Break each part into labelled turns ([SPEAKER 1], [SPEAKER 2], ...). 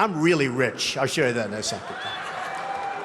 [SPEAKER 1] I'm really rich. I'll show you that in a second.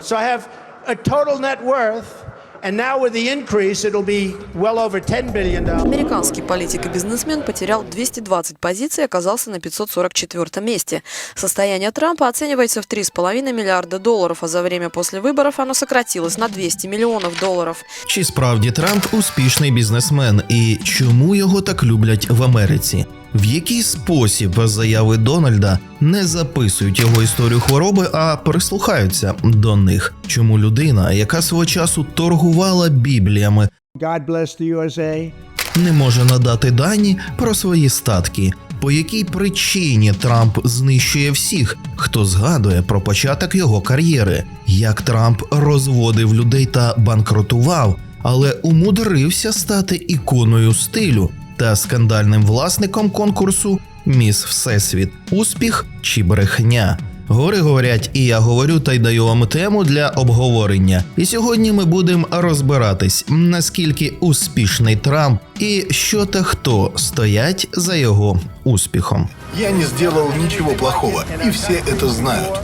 [SPEAKER 1] So I have a total net worth, and now with the increase, it'll be well over $10 billion.
[SPEAKER 2] Американский политик и бизнесмен потерял 220 позиций и оказался на 544 месте. Состояние Трампа оценивается в 3,5 миллиарда долларов, а за время после выборов оно сократилось на 200 миллионов долларов.
[SPEAKER 3] Чи справді Трамп успішний бізнесмен і чому його так люблять в Америці? В який спосіб заяви Дональда не записують його історію хвороби, а прислухаються до них? Чому людина, яка свого часу торгувала бібліями,
[SPEAKER 4] God bless the USA.
[SPEAKER 3] не може надати дані про свої статки? По якій причині Трамп знищує всіх, хто згадує про початок його кар'єри? Як Трамп розводив людей та банкротував, але умудрився стати іконою стилю та скандальним власником конкурсу Міс Всесвіт, успіх чи брехня? Гори говорять, і я говорю та й даю вам тему для обговорення. І сьогодні ми будемо розбиратись, наскільки успішний Трамп і що та хто стоять за його успіхом.
[SPEAKER 5] Я не сделал ничего плохого, и все это знают.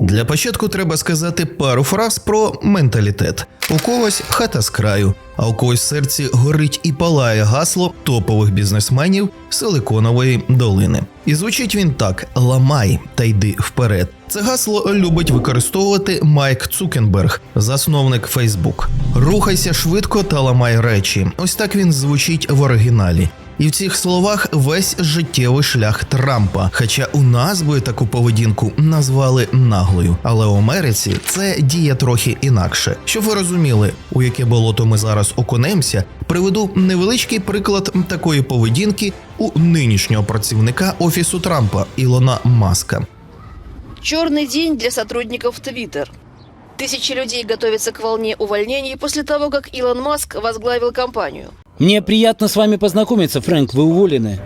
[SPEAKER 3] Для початку треба сказати пару фраз про менталітет. У когось хата з краю, а у когось серці горить і палає гасло топових бізнесменів Силиконової долини. І звучить він так: ламай та йди вперед. Це гасло любить використовувати Майк Цукенберг, засновник Фейсбук. Рухайся швидко та ламай речі. Ось так він звучить в оригіналі. І в цих словах весь життєвий шлях Трампа. Хоча у нас би таку поведінку назвали наглою. Але у Америці це діє трохи інакше. Щоб ви розуміли, у яке болото ми зараз окунемося, приведу невеличкий приклад такої поведінки у нинішнього працівника офісу Трампа Ілона Маска.
[SPEAKER 6] Черный день для сотрудников Twitter. Тысячи людей готовятся к волне увольнений после того, как Илон Маск возглавил компанию.
[SPEAKER 7] Мне приятно с вами познакомиться, Фрэнк, вы уволены.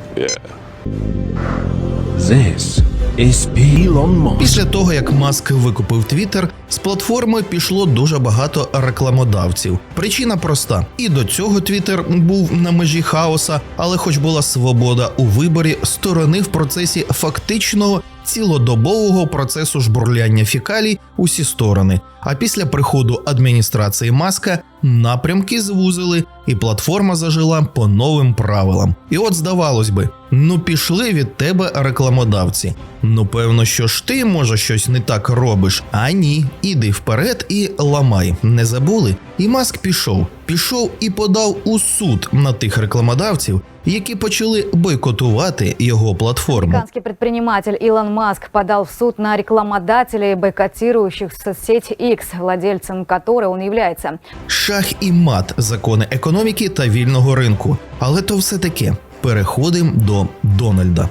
[SPEAKER 8] This is Elon Musk.
[SPEAKER 3] Після того, як Маск викупив Твіттер, з платформи пішло дуже багато рекламодавців. Причина проста: і до цього Твіттер був на межі хаоса, але, хоч була свобода у виборі сторони в процесі фактичного цілодобового процесу жбурляння фікалій усі сторони. А після приходу адміністрації Маска напрямки звузили, і платформа зажила по новим правилам. І от здавалось би, ну пішли від тебе рекламодавці. Ну певно, що ж ти може щось не так робиш. А ні, іди вперед і ламай. Не забули? І Маск пішов, пішов і подав у суд на тих рекламодавців, які почали бойкотувати його платформу.
[SPEAKER 9] Американский предприниматель Илон Маск подал в суд на рекламодателей, бойкотирующих соцсеть X, владельцем которой он является.
[SPEAKER 3] Шах і мат закони економіки та вільного ринку. Але то все таке. Переходимо до Дональда.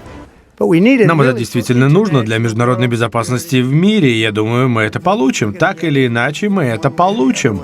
[SPEAKER 4] But we need it
[SPEAKER 10] Нам это
[SPEAKER 4] really
[SPEAKER 10] действительно
[SPEAKER 4] to
[SPEAKER 10] нужно
[SPEAKER 4] make
[SPEAKER 10] для международной безопасности в мире, и я думаю, мы это получим. Так или иначе, мы это получим.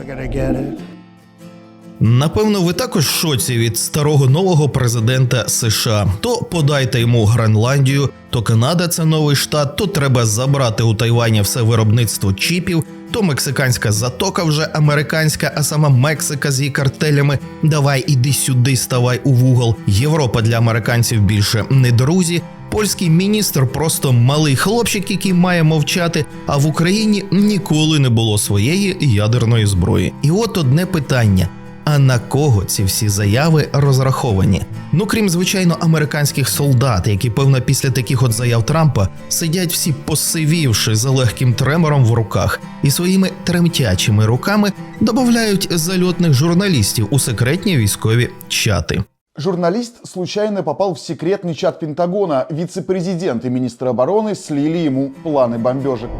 [SPEAKER 3] Напевно, ви також в шоці від старого нового президента США. То подайте йому Гренландію, то Канада це новий штат, то треба забрати у Тайвані все виробництво чіпів, то мексиканська затока вже американська, а сама Мексика з її картелями. Давай іди сюди, ставай у вугол. Європа для американців більше не друзі. Польський міністр просто малий хлопчик, який має мовчати. А в Україні ніколи не було своєї ядерної зброї. І от одне питання А на кого ці всі заяви розраховані? Ну крім звичайно американських солдат, які певно після таких от заяв Трампа сидять всі посивівши за легким тремором в руках і своїми тремтячими руками додають зальотних журналістів у секретні військові чати.
[SPEAKER 11] Журналист случайно попал в секретный чат Пентагона. Вице-президент и министр обороны слили ему планы бомбежек.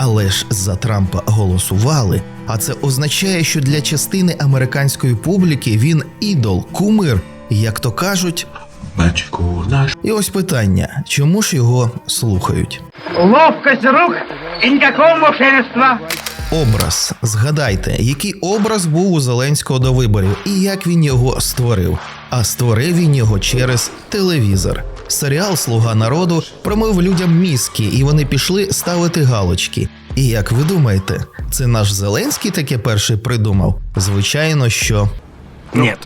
[SPEAKER 3] Але ж за Трампа голосували. А це означає, що для частини американської публіки він ідол, кумир, як то кажуть.
[SPEAKER 8] Бачку наш.
[SPEAKER 3] І ось питання: чому ж його слухають?
[SPEAKER 4] Ловкость рук и никакого мошенничества.
[SPEAKER 3] Образ. Згадайте, який образ був у Зеленського до виборів і як він його створив. А створив він його через телевізор. Серіал Слуга народу промив людям мізки, і вони пішли ставити галочки. І як ви думаєте, це наш Зеленський таке перший придумав? Звичайно, що
[SPEAKER 10] Нет.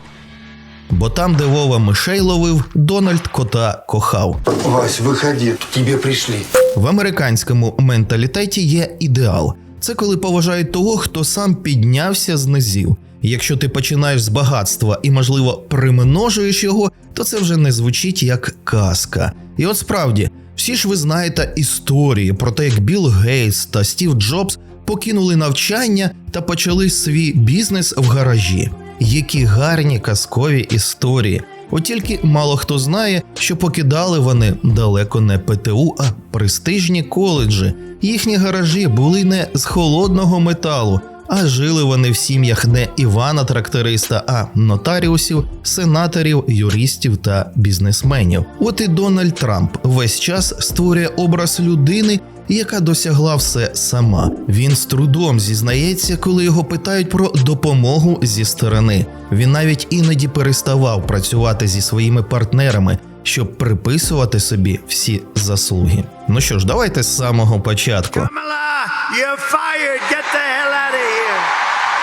[SPEAKER 3] Бо там, де Вова мишей ловив, Дональд кота кохав.
[SPEAKER 5] Вась, выходи, к тебе пришли.
[SPEAKER 3] В американському менталітеті є ідеал. Це коли поважають того, хто сам піднявся з низів. Якщо ти починаєш з багатства і, можливо, примножуєш його, то це вже не звучить як казка. І от справді, всі ж ви знаєте історії про те, як Білл Гейтс та Стів Джобс покинули навчання та почали свій бізнес в гаражі. Які гарні казкові історії. От тільки мало хто знає, що покидали вони далеко не ПТУ, а престижні коледжі. Їхні гаражі були не з холодного металу, а жили вони в сім'ях не Івана Тракториста, а нотаріусів, сенаторів, юристів та бізнесменів. От і Дональд Трамп весь час створює образ людини, яка досягла все сама. Він з трудом зізнається, коли його питають про допомогу зі сторони. Він навіть іноді переставав працювати зі своїми партнерами, щоб приписувати собі всі заслуги. Ну що ж, давайте з самого початку.
[SPEAKER 1] Kamala, you're fired. Get the hell out of here.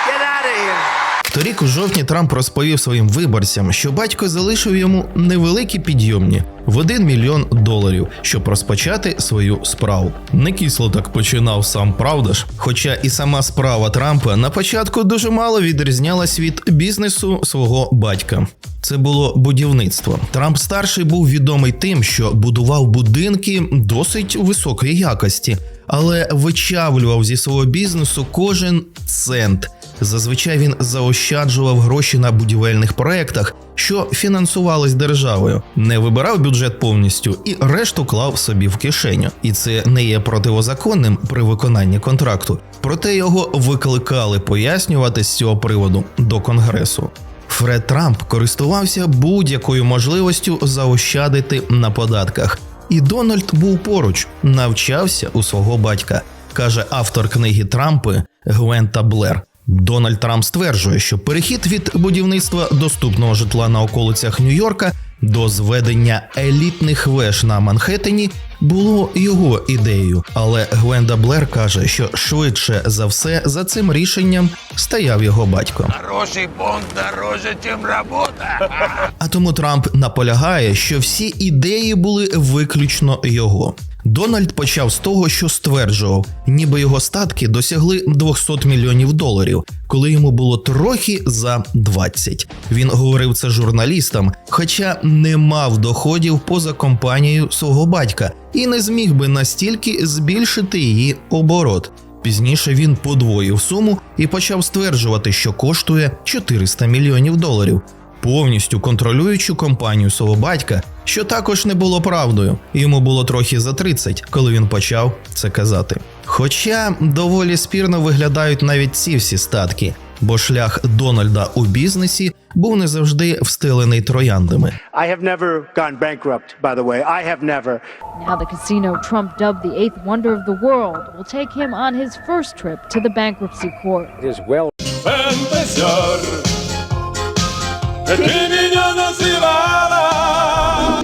[SPEAKER 1] Get out of here.
[SPEAKER 3] Торік у жовтні Трамп розповів своїм виборцям, що батько залишив йому невеликі підйомні в 1 мільйон доларів, щоб розпочати свою справу. Не кисло так починав сам, правда ж? Хоча і сама справа Трампа на початку дуже мало відрізнялась від бізнесу свого батька. Це було будівництво. Трамп старший був відомий тим, що будував будинки досить високої якості, але вичавлював зі свого бізнесу кожен цент. Зазвичай він заощаджував гроші на будівельних проектах, що фінансувались державою, не вибирав бюджет повністю і решту клав собі в кишеню. І це не є противозаконним при виконанні контракту. Проте його викликали пояснювати з цього приводу до конгресу. Фред Трамп користувався будь-якою можливістю заощадити на податках, і Дональд був поруч, навчався у свого батька, каже автор книги Трампи Гвента Блер. Дональд Трамп стверджує, що перехід від будівництва доступного житла на околицях Нью-Йорка до зведення елітних веж на Манхеттені було його ідеєю. Але Гвенда Блер каже, що швидше за все за цим рішенням стояв його батько.
[SPEAKER 8] Хороший бонг дороже, чем работа.
[SPEAKER 3] А тому Трамп наполягає, що всі ідеї були виключно його. Дональд почав з того, що стверджував, ніби його статки досягли 200 мільйонів доларів, коли йому було трохи за 20. Він говорив це журналістам, хоча не мав доходів поза компанією свого батька і не зміг би настільки збільшити її оборот. Пізніше він подвоїв суму і почав стверджувати, що коштує 400 мільйонів доларів, повністю контролюючи компанію свого батька, що також не було правдою. Йому було трохи за 30, коли він почав це казати. Хоча доволі спірно виглядають навіть ці всі статки, бо шлях Дональда у бізнесі був не завжди встелений трояндами.
[SPEAKER 1] I have never gone bankrupt, by the way. I have never.
[SPEAKER 12] Now, the casino Trump dubbed the eighth wonder of the world will take him on his first trip to the bankruptcy court.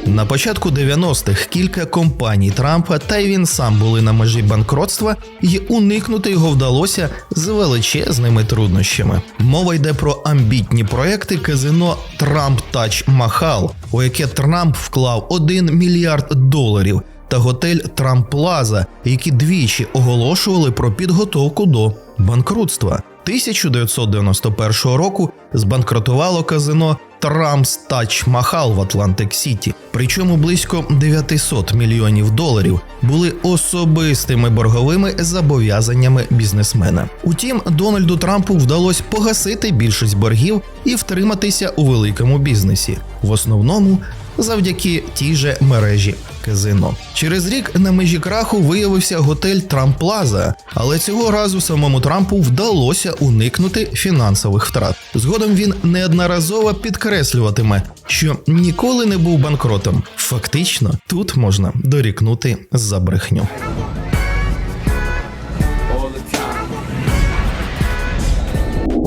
[SPEAKER 3] На початку 90-х кілька компаній Трампа та й він сам були на межі банкротства, і уникнути його вдалося з величезними труднощами. Мова йде про амбітні проекти казино Трамп Тач Махал, у яке Трамп вклав 1 мільярд доларів. Та готель Трамп Плаза, які двічі оголошували про підготовку до банкрутства. 1991 року збанкрутувало казино Трампс Тач Махал в Атлантик Сіті. Причому близько 900 мільйонів доларів були особистими борговими зобов'язаннями бізнесмена. Утім, Дональду Трампу вдалося погасити більшість боргів і втриматися у великому бізнесі, в основному завдяки тій же мережі казино. Через рік на межі краху виявився готель Трамп Плаза, але цього разу самому Трампу вдалося уникнути фінансових втрат. Згодом він неодноразово підкреслюватиме, що ніколи не був банкротом. Фактично, тут можна дорікнути за брехню.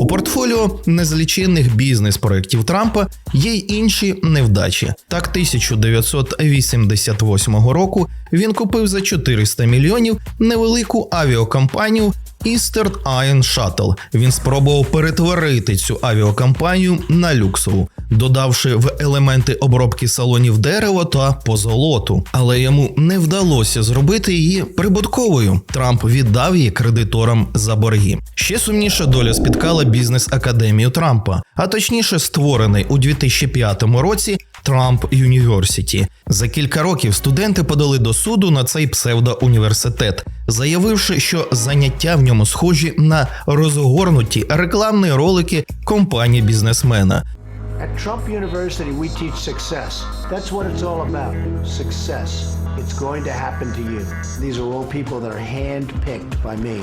[SPEAKER 3] Портфоліо незліченних бізнес-проєктів Трампа є й інші невдачі. Так, 1988 року він купив за 400 мільйонів невелику авіакомпанію Eastern Iron Shuttle. Він спробував перетворити цю авіакомпанію на люксову. Додавши в елементи обробки салонів дерево та позолоту. Але йому не вдалося зробити її прибутковою. Трамп віддав її кредиторам за борги. Ще сумніша доля спіткала бізнес академію Трампа, а точніше створений у 2005 році Трамп Юніверсіті. За кілька років студенти подали до суду на цей псевдоуніверситет, заявивши, що заняття в ньому схожі на розгорнуті рекламні ролики компанії бізнесмена.
[SPEAKER 1] At Trump University, we teach success. That's what it's all about success. It's going to happen to you. These are all people that are handpicked by me.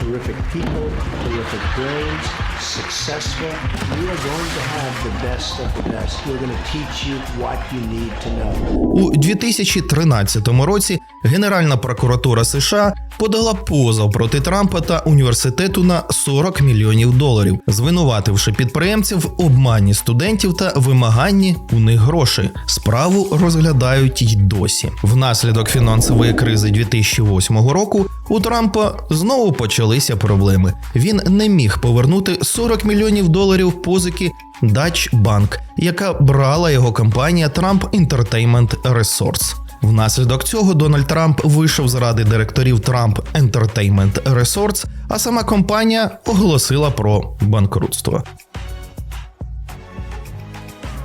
[SPEAKER 1] Terrific people, terrific brains, successful. You are going to have the best of the best. We're going to teach you what you need to know.
[SPEAKER 3] У 2013 році Генеральна прокуратура США подала позов проти Трампа та університету на 40 мільйонів доларів, звинувативши підприємців в обмані студентів та вимаганні у них грошей. Справу розглядають й досі. Внаслідок фінансової кризи 2008 року у Трампа знову почалися проблеми. Він не міг повернути 40 мільйонів доларів позики Dutch Bank, яка брала його компанія Trump Entertainment Resorts. Внаслідок цього Дональд Трамп вийшов з ради директорів Trump Entertainment Resorts, а сама компанія оголосила про банкрутство.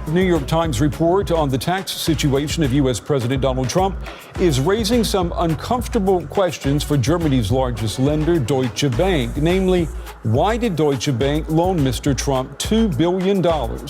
[SPEAKER 13] New York Times report on the tax situation of U.S. President Donald Trump is raising some uncomfortable questions for Germany's largest lender, Deutsche Bank. Namely, why did Deutsche Bank loan Mr. Trump $2 billion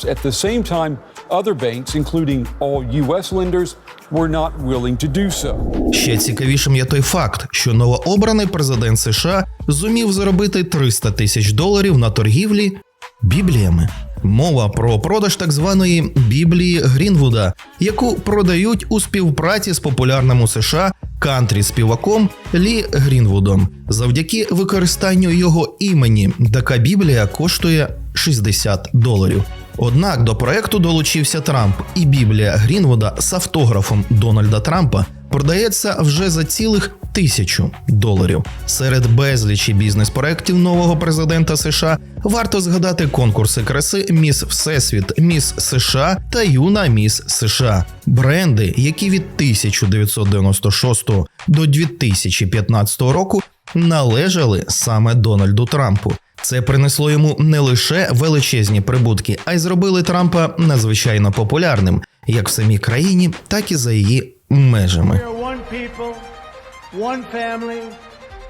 [SPEAKER 13] at the same time other banks, including all U.S. lenders, were not willing to do so?
[SPEAKER 3] Ще цікавішим є той факт, що новообраний президент США зумів заробити 300 тисяч доларів на торгівлі бібліями. Мова про продаж так званої Біблії Грінвуда, яку продають у співпраці з популярним у США кантрі співаком Лі Грінвудом. Завдяки використанню його імені така біблія коштує 60 доларів. Однак до проекту долучився Трамп, і Біблія Грінвуда з автографом Дональда Трампа продається вже за цілих тисячу доларів. Серед безлічі бізнес-проєктів нового президента США варто згадати конкурси краси Міс Всесвіт, Міс США та Юна Міс США, бренди, які від 1996 до 2015 року належали саме Дональду Трампу. Це принесло йому не лише величезні прибутки, а й зробили Трампа надзвичайно популярним як в самій країні, так і за її межами.
[SPEAKER 1] One family,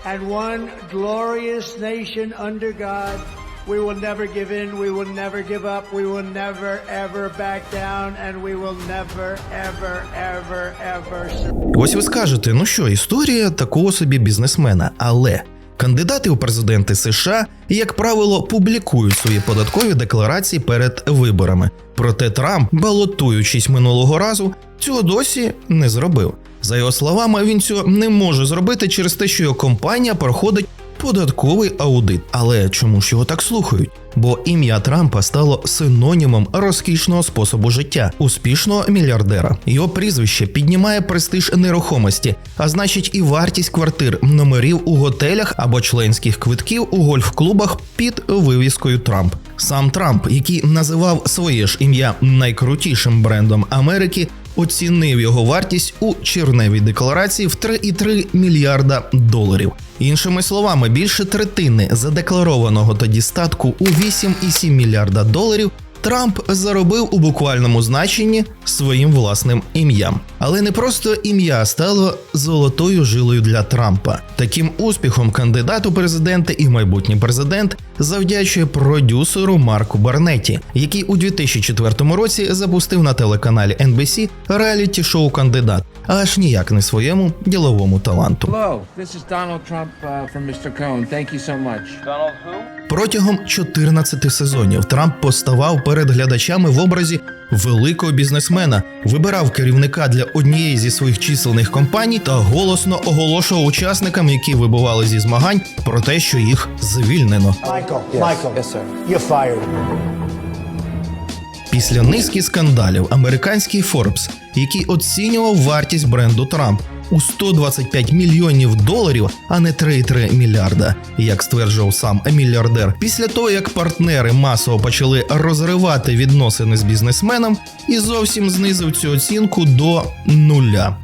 [SPEAKER 1] and one glorious nation under God. We will never give in, we will never give up, we will never ever back down, and we will never ever ever ever
[SPEAKER 3] Ось ви скажете, ну що, історія такого собі бізнесмена, але. Кандидати у президенти США, як правило, публікують свої податкові декларації перед виборами. Проте Трамп, балотуючись минулого разу, цього досі не зробив. За його словами, він цього не може зробити через те, що його компанія проходить податковий аудит. Але чому ж його так слухають? Бо ім'я Трампа стало синонімом розкішного способу життя, успішного мільярдера. Його прізвище піднімає престиж нерухомості, а значить і вартість квартир, номерів у готелях або членських квитків у гольф-клубах під вивіскою Трамп. Сам Трамп, який називав своє ж ім'я найкрутішим брендом Америки, оцінив його вартість у черневій декларації в 3,3 мільярда доларів. Іншими словами, більше третини задекларованого тоді статку у 8,7 мільярда доларів Трамп заробив у буквальному значенні своїм власним ім'ям. Але не просто ім'я стало золотою жилою для Трампа. Таким успіхом кандидат у президенти і майбутній президент завдячує продюсеру Марку Барнетті, який у 2004 році запустив на телеканалі NBC реаліті шоу Кандидат, аж ніяк не своєму діловому таланту.
[SPEAKER 8] Hello, this is Donald Trump uh, from Mr. Cohn. Thank you so much. Donald who?
[SPEAKER 3] Протягом 14 сезонів Трамп поставав перед глядачами в образі великого бізнесмена, вибирав керівника для однієї зі своїх численних компаній та голосно оголошував учасникам, які вибували зі змагань, про те, що їх звільнено.
[SPEAKER 1] Майкл, you're fired.
[SPEAKER 3] Після низки скандалів американський Forbes, який оцінював вартість бренду Трамп, у 125 мільйонів доларів, а не 3,3 мільярда, як стверджував сам мільярдер. Після того, як партнери масово почали розривати відносини з бізнесменом, і зовсім знизив цю оцінку до нуля.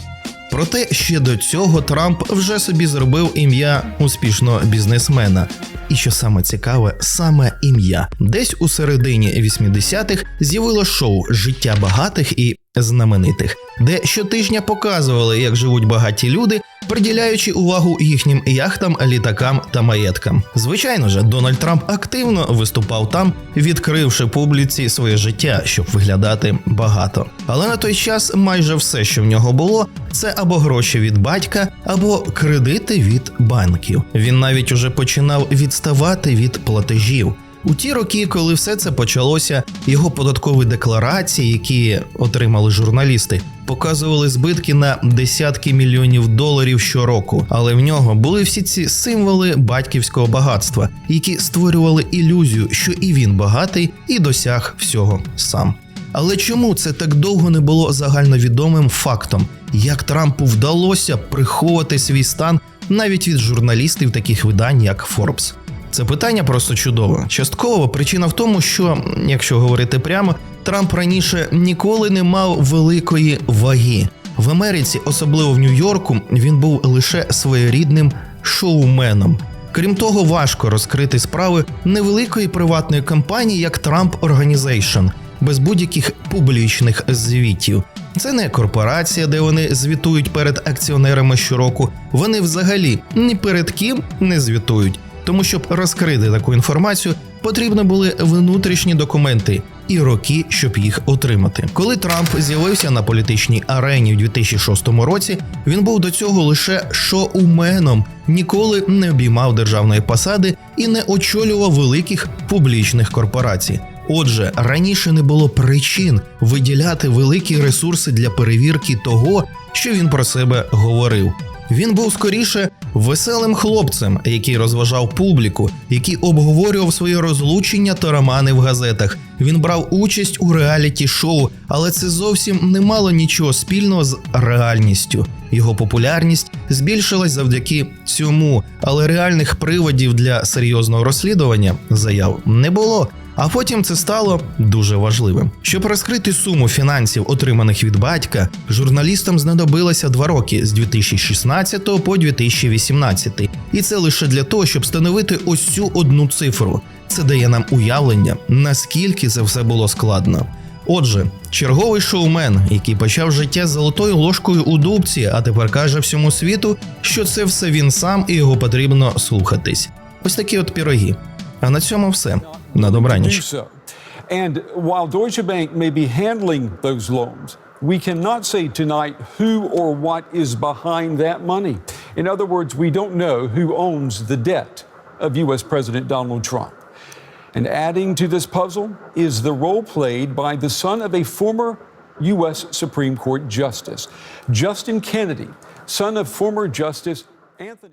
[SPEAKER 3] Проте ще до цього Трамп вже собі зробив ім'я успішного бізнесмена. І що саме цікаве, саме ім'я. Десь у середині 80-х з'явило шоу Життя багатих і знаменитих, де щотижня показували, як живуть багаті люди, приділяючи увагу їхнім яхтам, літакам та маєткам. Звичайно ж, Дональд Трамп активно виступав там, відкривши публіці своє життя, щоб виглядати багато. Але на той час майже все, що в нього було, це або гроші від батька, або кредити від банків. Він навіть уже починав відставати від платежів. У ті роки, коли все це почалося, його податкові декларації, які отримали журналісти, показували збитки на десятки мільйонів доларів щороку. Але в нього були всі ці символи батьківського багатства, які створювали ілюзію, що і він багатий, і досяг всього сам. Але чому це так довго не було загальновідомим фактом? Як Трампу вдалося приховувати свій стан навіть від журналістів таких видань, як Forbes? Це питання просто чудове. Частково причина в тому, що, якщо говорити прямо, Трамп раніше ніколи не мав великої ваги. В Америці, особливо в Нью-Йорку, він був лише своєрідним шоуменом. Крім того, важко розкрити справи невеликої приватної компанії, як Trump Organization, без будь-яких публічних звітів. Це не корпорація, де вони звітують перед акціонерами щороку. Вони взагалі ні перед ким не звітують. Тому щоб розкрити таку інформацію, потрібно були внутрішні документи і роки, щоб їх отримати. Коли Трамп з'явився на політичній арені у 2006 році, він був до цього лише шоуменом, ніколи не обіймав державної посади і не очолював великих публічних корпорацій. Отже, раніше не було причин виділяти великі ресурси для перевірки того, що він про себе говорив. Він був скоріше веселим хлопцем, який розважав публіку, який обговорював своє розлучення та романи в газетах. Він брав участь у реаліті шоу, але це зовсім не мало нічого спільного з реальністю. Його популярність збільшилась завдяки цьому, але реальних приводів для серйозного розслідування заяв не було. А потім це стало дуже важливим. Щоб розкрити суму фінансів, отриманих від батька, журналістам знадобилося два роки з 2016 по 2018. І це лише для того, щоб встановити ось цю одну цифру. Це дає нам уявлення, наскільки це все було складно. Отже, черговий шоумен, який почав життя золотою ложкою у дубці, а тепер каже всьому світу, що це все він сам і його потрібно слухатись. Ось такі от піроги. А на цьому все. На добраніч.
[SPEAKER 13] do so. And while Deutsche Bank may be handling those loans, we cannot say tonight who or what is behind that money. In other words, we don't know who owns the debt of U.S. President Donald Trump. And adding to this puzzle is the role played by the son of a former U.S. Supreme Court Justice, Justin Kennedy, son of former Justice Anthony.